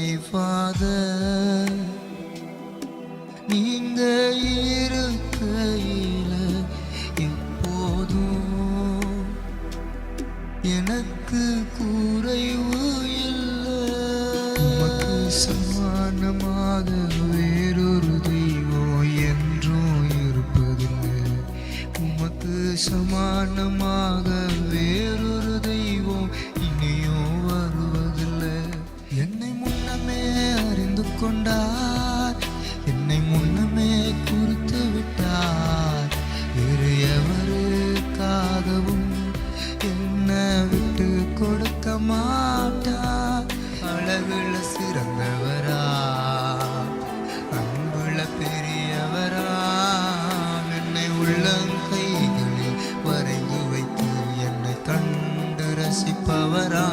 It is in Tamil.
மை ஃபாதர் நீங்க இருக்கையில எப்போதும் எனக்கு குறைவு இல்லை. சமானமாக வேறொரு தெய்வம் என்றும் இருப்பதில்லை. உமக்கு சமானமாக கொண்டார். என்னை முன்னமே குறித்து விட்டார். இரு எவருக்காகவும் என்ன விட்டு கொடுக்க மாட்டார். அழகுல சிறந்தவரா அன்புல பெரியவரா என்னை உள்ளங்கைகளில் வரைந்து வைத்து என்னை கண்டு ரசிப்பவரா.